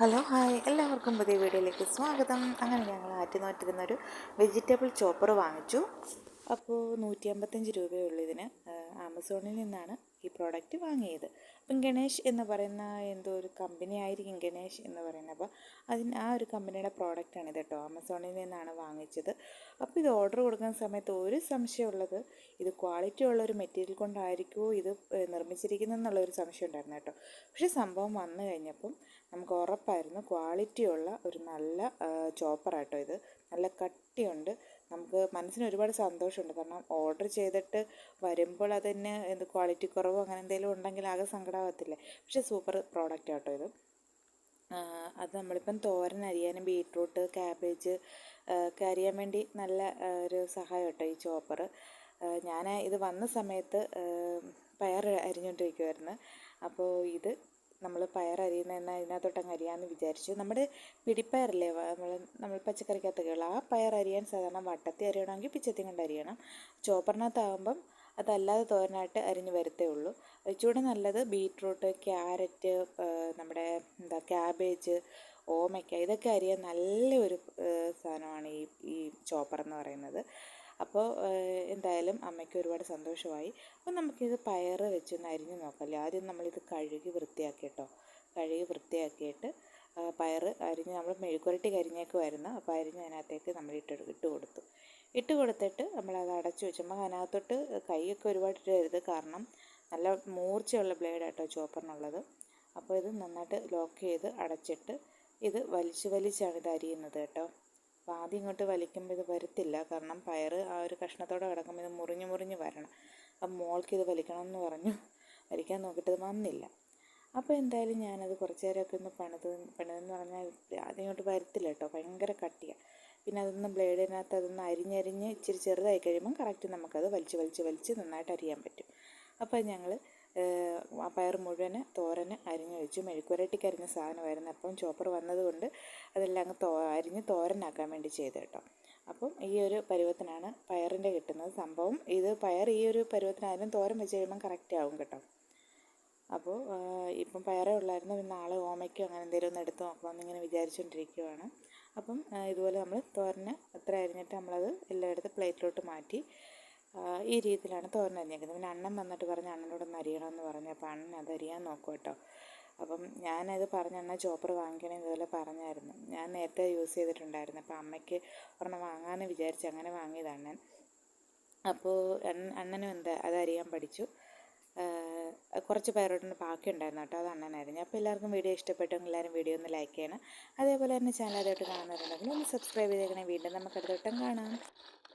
Hello hi. എല്ലാവർക്കും പുതിയ വീഡിയോയിലേക്ക് സ്വാഗതം. അങ്ങനെ ഞങ്ങൾ ആറ്റുനോറ്റിരുന്നൊരു വെജിറ്റബിൾ ചോപ്പർ വാങ്ങിച്ചു. അപ്പോൾ നൂറ്റി അമ്പത്തഞ്ച് രൂപയേ ഇതിന് ആമസോണിൽ നിന്നാണ് ഈ പ്രോഡക്റ്റ് വാങ്ങിയത്. അപ്പം ഗണേഷ് എന്ന് പറയുന്ന എന്തോ ഒരു കമ്പനി ആയിരിക്കും ഗണേഷ് എന്ന് പറയുന്നത്. അപ്പോൾ അതിന് ആ ഒരു കമ്പനിയുടെ പ്രോഡക്റ്റാണ് ഇത് കേട്ടോ. ആമസോണിൽ നിന്നാണ് വാങ്ങിച്ചത്. അപ്പോൾ ഇത് ഓർഡർ കൊടുക്കുന്ന സമയത്ത് ഒരു സംശയമുള്ളത് ഇത് ക്വാളിറ്റി ഉള്ള ഒരു മെറ്റീരിയൽ കൊണ്ടായിരിക്കുമോ ഇത് നിർമ്മിച്ചിരിക്കുന്നത് എന്നുള്ളൊരു സംശയം ഉണ്ടായിരുന്നു കേട്ടോ. പക്ഷേ സംഭവം വന്നു കഴിഞ്ഞപ്പം നമുക്ക് ഉറപ്പായിരുന്നു ക്വാളിറ്റിയുള്ള ഒരു നല്ല ചോപ്പറാട്ടോ ഇത്. നല്ല കട്ടിയുണ്ട്. നമുക്ക് മനസ്സിന് ഒരുപാട് സന്തോഷമുണ്ട്. കാരണം ഓർഡർ ചെയ്തിട്ട് വരുമ്പോൾ അതിന് എന്ത് ക്വാളിറ്റി കുറവോ അങ്ങനെ എന്തെങ്കിലും ഉണ്ടെങ്കിൽ ആകെ സങ്കടമാകത്തില്ലേ പക്ഷേ സൂപ്പർ പ്രോഡക്റ്റ് ആട്ടോ ഇത്. അത് നമ്മളിപ്പം തോരൻ അരിയാനും ബീട്രൂട്ട് ക്യാബേജ് ഒക്കെ അരിയാൻ വേണ്ടി നല്ല ഒരു സഹായം കേട്ടോ ഈ ചോപ്പർ ഞാൻ ഇത് വന്ന സമയത്ത് പയർ അരിഞ്ഞുകൊണ്ടിരിക്കുമായിരുന്നു അപ്പോൾ ഇത് നമ്മൾ പയർ അരിയുന്ന ഇതിനകത്തോട്ട് അങ്ങ് അരിയാമെന്ന് വിചാരിച്ചു. നമ്മുടെ പിടിപ്പയറല്ലേ നമ്മൾ നമ്മൾ പച്ചക്കറിക്കകത്ത് ഉള്ള ആ പയർ അരിയാൻ സാധാരണ വട്ടത്തി അരിയണമെങ്കിൽ പിച്ചത്തി കൊണ്ട് അരിയണം. ചോപ്പറിനകത്താകുമ്പം അതല്ലാതെ തോരനായിട്ട് അരിഞ്ഞ് വരത്തേ ഉള്ളൂ. ഇച്ചിരി നല്ലത് ബീട്രൂട്ട് ക്യാരറ്റ് നമ്മുടെ എന്താ ക്യാബേജ് ഓമയ്ക്ക ഇതൊക്കെ അരിയാൻ നല്ലൊരു സാധനമാണ് ഈ ഈ ചോപ്പർ എന്ന് പറയുന്നത്. അപ്പോൾ എന്തായാലും അമ്മയ്ക്ക് ഒരുപാട് സന്തോഷമായി. അപ്പോൾ നമുക്കിത് പയർ വെച്ചൊന്ന് അരിഞ്ഞ് നോക്കാം. ആദ്യം നമ്മളിത് കഴുകി വൃത്തിയാക്കി കേട്ടോ കഴുകി വൃത്തിയാക്കിയിട്ട് പയർ അരിഞ്ഞ് നമ്മൾ മെഴുക്കുരട്ടി കരിഞ്ഞേക്കുമായിരുന്നു അപ്പോൾ അരിഞ്ഞ് അതിനകത്തേക്ക് നമ്മൾ ഇട്ട് ഇട്ട് കൊടുത്തു. ഇട്ട് കൊടുത്തിട്ട് നമ്മളത് അടച്ചു വെച്ചുമ്പോൾ അതിനകത്തോട്ട് കൈയൊക്കെ ഒരുപാട് ഇടരുത്. കാരണം നല്ല മൂർച്ചയുള്ള ബ്ലേഡ് കേട്ടോ ചോപ്പറിനുള്ളത്. അപ്പോൾ ഇത് നന്നായിട്ട് ലോക്ക് ചെയ്ത് അടച്ചിട്ട് ഇത് വലിച്ച് വലിച്ചാണ് ഇത് അരിയുന്നത് കേട്ടോ. അപ്പോൾ ആദ്യം ഇങ്ങോട്ട് വലിക്കുമ്പോൾ ഇത് വരത്തില്ല. കാരണം പയർ ആ ഒരു കഷ്ണത്തോടെ കിടക്കുമ്പോൾ ഇത് മുറിഞ്ഞ് മുറിഞ്ഞ് വരണം. അപ്പം മോൾക്ക് ഇത് വലിക്കണം എന്ന് പറഞ്ഞു. വലിക്കാൻ നോക്കിയിട്ട് വന്നില്ല. അപ്പോൾ എന്തായാലും ഞാനത് കുറച്ച് നേരമൊക്കെ ഒന്ന് പണിത് പണിതെന്ന് പറഞ്ഞാൽ ആദ്യം ഇങ്ങോട്ട് വരത്തില്ല കേട്ടോ. ഭയങ്കര കട്ടിയാണ് പിന്നെ അതൊന്ന് ബ്ലേഡിനകത്ത് അതൊന്ന് അരിഞ്ഞരിഞ്ഞ് ഇച്ചിരി ചെറുതായി കഴിയുമ്പം കറക്റ്റ് നമുക്കത് വലിച്ച് വലിച്ച് വലിച്ച് നന്നായിട്ട് അരിയാൻ പറ്റും. അപ്പോൾ ഞങ്ങൾ ആ പയർ മുഴുവൻ തോരന് അരിഞ്ഞ് വെച്ചു. മെഴുക്കുരട്ടിക്ക് അരിഞ്ഞ സാധനമായിരുന്നു. അപ്പം ചോപ്പർ വന്നതുകൊണ്ട് അതെല്ലാം അങ്ങ് തോ അരിഞ്ഞ് തോരനാക്കാൻ വേണ്ടി ചെയ്തു കേട്ടോ. അപ്പം ഈ ഒരു പരുവത്തിനാണ് പയറിന്റെ കിട്ടുന്നത് സംഭവം. ഇത് പയർ ഈ ഒരു പരുവത്തിനായാലും തോരൻ വെച്ച് കഴിയുമ്പം കറക്റ്റ് ആവും കേട്ടോ. അപ്പോൾ ഇപ്പം പയറേ ഉള്ളായിരുന്നു. പിന്നെ നാളെ ഓമയ്ക്കോ അങ്ങനെ എന്തെങ്കിലും ഒന്ന് എടുത്ത് നോക്കാമെന്ന് എന്നിങ്ങനെ വിചാരിച്ചുകൊണ്ടിരിക്കുകയാണ് അപ്പം ഇതുപോലെ നമ്മൾ തോരന് അത്ര അരിഞ്ഞിട്ട് നമ്മളത് എല്ലായിടത്തും പ്ലേറ്റിലോട്ട് മാറ്റി ഈ രീതിയിലാണ് തോരൻ അരിഞ്ഞേക്കുന്നത്. പിന്നെ അണ്ണൻ വന്നിട്ട് പറഞ്ഞ് അണ്ണനോടൊന്ന് അരിയണമെന്ന് പറഞ്ഞു. അപ്പോൾ അണ്ണൻ അത് അരിയാൻ നോക്കും കേട്ടോ. അപ്പം ഞാനത് പറഞ്ഞ അണ്ണ ചോപ്പർ വാങ്ങിക്കണേ ഇതുപോലെ പറഞ്ഞായിരുന്നു. ഞാൻ നേരത്തെ യൂസ് ചെയ്തിട്ടുണ്ടായിരുന്നു. അപ്പോൾ അമ്മയ്ക്ക് ഒരെണ്ണം വാങ്ങാമെന്ന് വിചാരിച്ച് അങ്ങനെ വാങ്ങിയത് അണ്ണൻ. അപ്പോൾ അണ്ണനും എന്താ അത് അരിയാൻ പഠിച്ചു. കുറച്ച് പേരോട് ബാക്കി ഉണ്ടായിരുന്നു കേട്ടോ അത് അണ്ണനായിരുന്നു. അപ്പോൾ എല്ലാവർക്കും വീഡിയോ ഇഷ്ടപ്പെട്ടെങ്കിൽ എല്ലാവരും വീഡിയോ ഒന്ന് ലൈക്ക് ചെയ്യണം. അതേപോലെ തന്നെ ചാനൽ ആദ്യമായിട്ട് കാണുന്നവരുണ്ടെങ്കിൽ ഒന്ന് സബ്സ്ക്രൈബ് ചെയ്തേക്കണേ. വീണ്ടും നമുക്ക് അടുത്ത വട്ടം കാണാം.